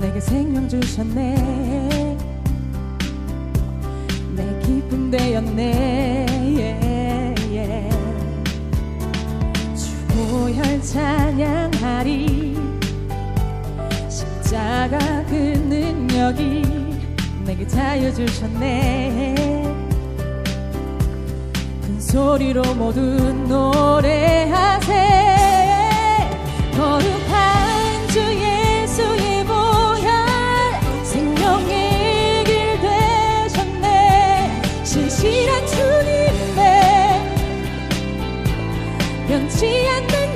내게 생명 주셨네. 내 기쁨 되었네. 예, 예. 주고열 찬양하리. 십자가 그 능력이 내게 자유 주셨네. 큰 소리로 모두 노래하세 변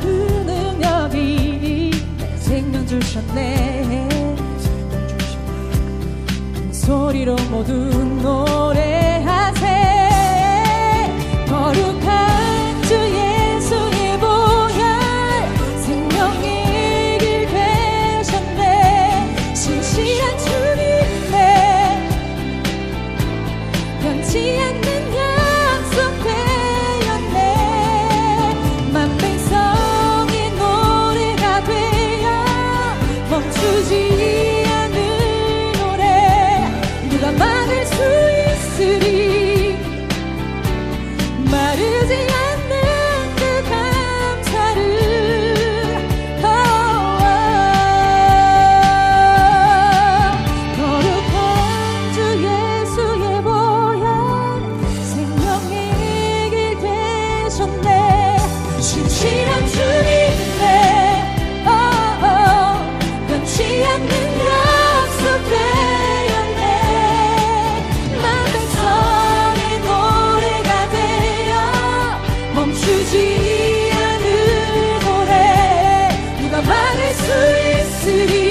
그 능력이 내 생명 주셨네. 큰 소리로 모두 노래하세. 거룩 신실한 주님의 oh, oh, 변치 않는 약속의 열매 마음성의 노래가 되어 멈추지 않을 노래 누가 막을 수 있으리?